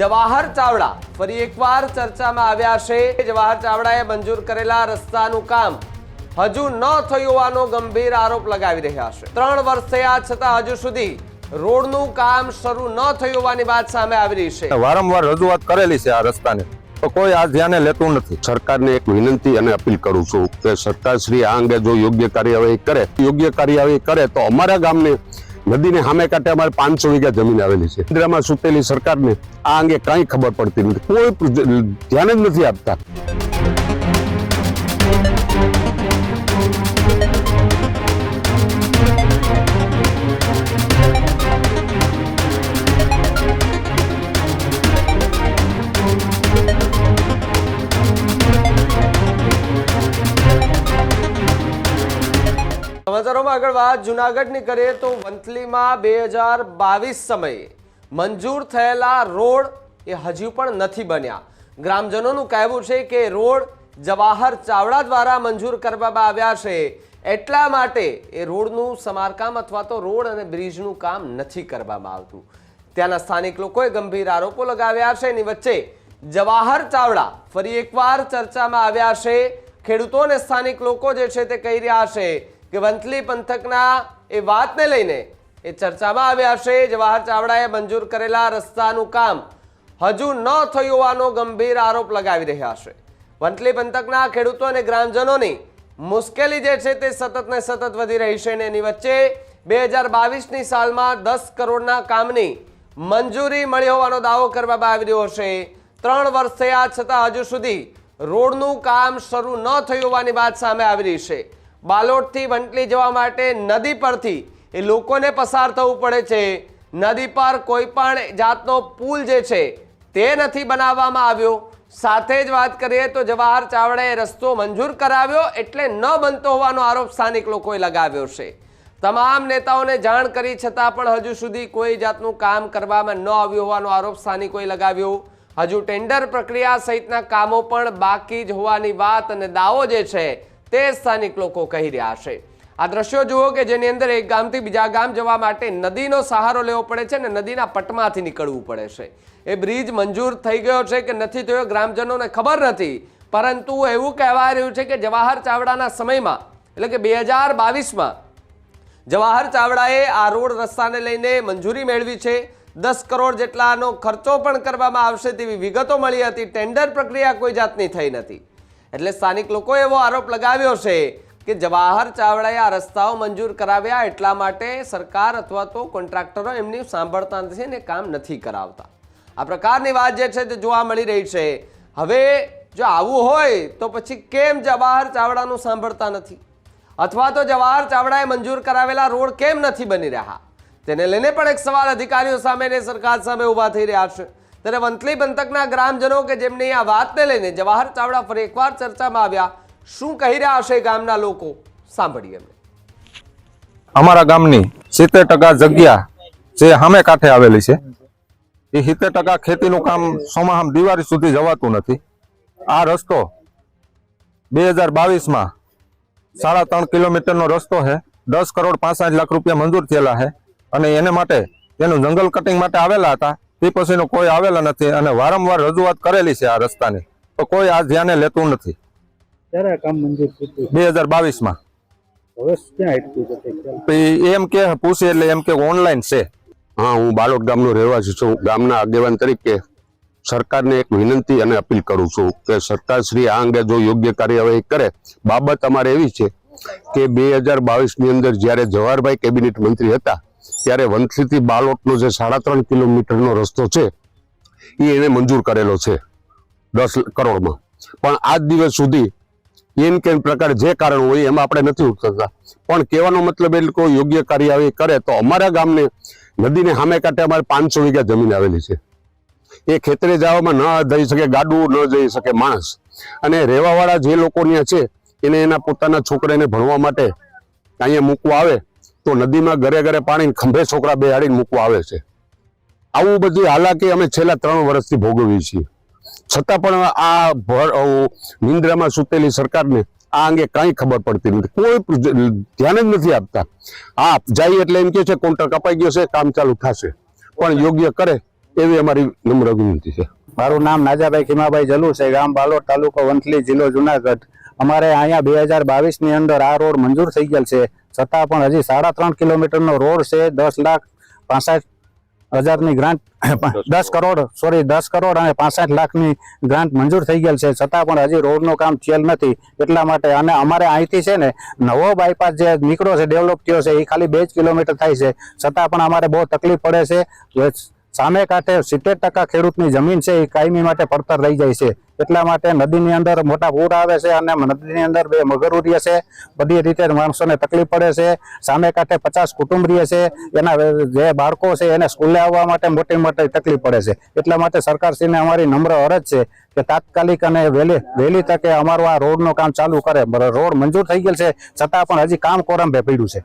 જવાહર ચાવડા ફરી એકવાર ચર્ચામાં આવ્યા છે. જવાહર ચાવડાએ મંજૂર કરેલા રસ્તાનું કામ હજુ ન થયું હોવાનો ગંભીર આરોપ લગાવી રહ્યા છે. ત્રણ વર્ષ થયા છતાં હજુ સુધી રોડનું કામ શરૂ ન થયું હોવાની વાત સામે આવી રહી છે. વારંવાર રજૂઆત કરેલી છે આ રસ્તાને. તો કોઈ આ ધ્યાને લેતું નથી. સરકારને એક વિનંતી અને અપીલ કરું છું કે સરકાર શ્રી આ અંગે જો યોગ્ય કાર્યવાહી કરે યોગ્ય કાર્યવાહી કરે તો અમારા ગામને નદીને સામે કાંઠે અમારે પાંચસો વીઘા જમીન આવેલી છે. કેન્દ્રમાં સૂતેલી સરકારને આ અંગે કાંઈ ખબર પડતી નથી. કોઈ ધ્યાન જ નથી આપતા. સમાચારોમાં આગળ વાત જુનાગઢની કરીએ તો વંથલીમાં બે હજાર બાવીસ સમયે મંજૂર થયેલા રોડ એ હજુ પણ નથી બન્યા. ગ્રામજનોનું કહેવું છે કે રોડ જવાહર ચાવડા દ્વારા મંજૂર કરવામાં આવ્યા છે. એટલા માટે એ રોડનું સમારકામ અથવા તો રોડ અને બ્રિજનું કામ નથી કરવામાં આવતું. ત્યાંના સ્થાનિક લોકોએ ગંભીર આરોપો લગાવ્યા છે. એની વચ્ચે જવાહર ચાવડા ફરી એકવાર ચર્ચામાં આવ્યા છે. ખેડૂતો અને સ્થાનિક લોકો જે છે તે કહી રહ્યા છે કે વંથલી પંથકના એ વાતને લઈને એ ચર્ચામાં આવ્યા છે. જવાહર ચાવડાએ મંજૂર કરેલા રસ્તાનું કામ હજુ ન થયું હોવાનો ગંભીર આરોપ લગાવી રહ્યા છે. વંથલી પંથકના ખેડૂતો અને ગ્રામજનોની મુશ્કેલી જે છે તે સતત ને સતત વધી રહી છે અને એની વચ્ચે બે હજાર બાવીસની સાલમાં દસ કરોડના કામની મંજૂરી મળી હોવાનો દાવો કરવામાં આવી રહ્યો છે. ત્રણ વર્ષ થયા છતાં હજુ સુધી રોડનું કામ શરૂ ન થયું હોવાની વાત સામે આવી રહી છે. બાલોટથી વંટલી જવા માટે નદી પરથી એ લોકોને પસાર થવું પડે છે. નદી પર કોઈ પણ જાતનો પુલ જે છે તે નથી બનાવવામાં આવ્યો. સાથે જ વાત કરીએ તો જવાહર ચાવડાએ રસ્તો મંજૂર કરાવ્યો એટલે ન બનતો હોવાનો આરોપ સ્થાનિક લોકોએ લગાવ્યો છે. તમામ નેતાઓને જાણ કરી છતાં પણ હજુ સુધી કોઈ જાતનું કામ કરવામાં ન આવ્યું હોવાનો આરોપ સ્થાનિકોએ લગાવ્યો. હજુ ટેન્ડર પ્રક્રિયા સહિતના કામો પણ બાકી જ હોવાની વાત અને દાવો જે છે તે સ્થાનિક લોકો કહી રહ્યા છે. આ દ્રશ્યો જુઓ કે જેની અંદર એક ગામથી બીજા ગામ જવા માટે નદીનો સહારો લેવો પડે છે અને નદીના પટમાંથી નીકળવું પડે છે. એ બ્રિજ મંજૂર થઈ ગયો છે કે નથી થયો ગ્રામજનોને ખબર નથી. પરંતુ એવું કહેવાય રહ્યું છે કે જવાહર ચાવડાના સમયમાં, એટલે કે બે હજાર બાવીસમાં, જવાહર ચાવડાએ આ રોડ રસ્તાને લઈને મંજૂરી મેળવી છે. દસ કરોડ જેટલાનો ખર્ચો પણ કરવામાં આવશે તેવી વિગતો મળી હતી. ટેન્ડર પ્રક્રિયા કોઈ જાતની થઈ નથી. એટલે સ્થાનિક લોકોએ એવો આરોપ લગાવ્યો છે કે જવાહર ચાવડાએ આ રસ્તાઓ મંજૂર કરાવ્યા એટલા માટે સરકાર અથવા તો કોન્ટ્રાક્ટરો એમની સાંભળતા નથી ને કામ નથી કરાવતા. આ પ્રકારની વાત જે છે તે જોવા મળી રહી છે. હવે જો આવું હોય તો પછી કેમ જવાહર ચાવડાનું સાંભળતા નથી? અથવા તો જવાહર ચાવડાએ મંજૂર કરાવેલા રોડ કેમ નથી બની રહ્યા? તેને લઈને પણ એક સવાલ અધિકારીઓ સામે ને સરકાર સામે ઊભા થઈ રહ્યા છે. ત્યારે વંથલી પંથકના ગ્રામજનો કે જેમની આ વાતને લઈને જવાહર ચાવડા ફરી એકવાર ચર્ચામાં આવ્યા, શું કહી રહ્યા હશે ગામના લોકો? સાંભળીએ અમે. અમારા ગામની સિત્તેર ટકા જગ્યા જે સામે કાંઠે આવેલી છે, એ સિત્તેર ટકા ખેતીનું કામ સોમાહમ દિવાળી સુધી જવાતું નથી. આ રસ્તો બે હજાર બાવીસમાં સાડા ત્રણ કિલોમીટરનો રસ્તો છે, દસ કરોડ પાંસઠ લાખ રૂપિયા મંજૂર થયેલા છે અને એને માટે તેનું જંગલ કટિંગ માટે આવેલા હતા. તે પછીનો કોઈ આવેલા નથી અને વારંવાર રજૂઆત કરેલી છે આ રસ્તાની. તો કોઈ આ ધ્યાને લેતું નથી. ક્યારે કામ મંજૂર થયું? બે હજાર બાવીસમાં? એમ કે પૂછે એટલે એમ કે ઓનલાઈન છે. હા હું બાલોદ ગામનો રહેવાસી છું. ગામના આગેવાન તરીકે સરકારને એક વિનંતી અને અપીલ કરું છું કે સરકાર શ્રી આ અંગે જો યોગ્ય કાર્યવાહી કરે. બાબત અમારે એવી છે કે બે હજાર બાવીસની અંદર જ્યારે જવાહરભાઈ કેબિનેટ મંત્રી હતા ત્યારે વંથલીથી બાલોટનો જે સાડા ત્રણ કિલોમીટરનો રસ્તો છે, એ એને મંજૂર કરેલો છે દસ કરોડમાં. પણ આજ દિવસ સુધી એન કેન પ્રકારે જે કારણ હોય એમાં આપણે નથી ઉતરતા. પણ કહેવાનો મતલબ એ લોકો યોગ્ય કાર્યવાહી કરે તો અમારા ગામને નદીને સામે કાંઠે અમારે પાંચસો વીઘા જમીન આવેલી છે. એ ખેતરે જવામાં ન જઈ શકે, ગાડું ન જઈ શકે માણસ. અને રહેવાવાળા જે લોકો ત્યાં છે, એને એના પોતાના છોકરાને ભણવા માટે અહીંયા મૂકવા આવે તો નદીમાં ઘરે ઘરે પાણી ખંભે છોકરા બેહાડીને મૂકવા આવે છે. આવું બધી હાલાકી અમે છેલ્લા ત્રણ વર્ષથી ભોગવીએ છીએ. છતાં પણ આ ભર- નિંદ્રામાં સૂતેલી સરકારને આ અંગે કાંઈ ખબર પડતી નથી. કોઈ ધ્યાન જ નથી આપતા. હા, જાય એટલે એમ કે છે કોન્ટ્રાક્ટ કપાઈ ગયો છે, કામ ચાલુ થશે. પણ યોગ્ય કરે એવી અમારી નમ્ર વિનંતી છે. મારું નામ નાજાભાઈ ખીમાભાઈ જલુ છે, ગામ બાલોડ તાલુકો વંથલી જિલ્લો જુનાગઢ. અમારે અહીંયા બે હજાર બાવીસની અંદર આ રોડ મંજૂર થઈ ગયેલ છે. છતાં પણ હજી સાડા ત્રણ કિલોમીટરનો રોડ છે દસ લાખ પાસઠ હજારની ગ્રાન્ટ દસ કરોડ સોરી દસ કરોડ અને પાસઠ લાખની ગ્રાન્ટ મંજૂર થઈ ગયેલ છે. છતાં પણ હજી રોડનું કામ થયેલ નથી. એટલા માટે અને અમારે અહીંથી છે ને નવો બાયપાસ જે નીકળ્યો છે ડેવલપ થયો છે એ ખાલી બે જ કિલોમીટર થાય છે. છતાં પણ અમારે બહુ તકલીફ પડે છે. સામે કાંઠે સિત્તેર ટકા ખેડૂતની જમીન છે, એ કાયમી માટે પડતર રહી જાય છે. એટલા માટે નદીની અંદર મોટા પૂર આવે છે અને નદીની અંદર બે મગરો રહે છે. બધી રીતે માણસોને તકલીફ પડે છે. સામે કાંઠે પચાસ કુટુંબ રહે છે. એના જે બાળકો છે, એને સ્કૂલે આવવા માટે મોટી મોટી તકલીફ પડે છે. એટલા માટે સરકારશ્રીને અમારી નમ્ર અરજ છે કે તાત્કાલિક અને વહેલી વહેલી તકે અમારું આ રોડનું કામ ચાલુ કરે. રોડ મંજૂર થઈ ગયેલ છે. છતાં પણ હજી કામ કોરંભે પડ્યું છે.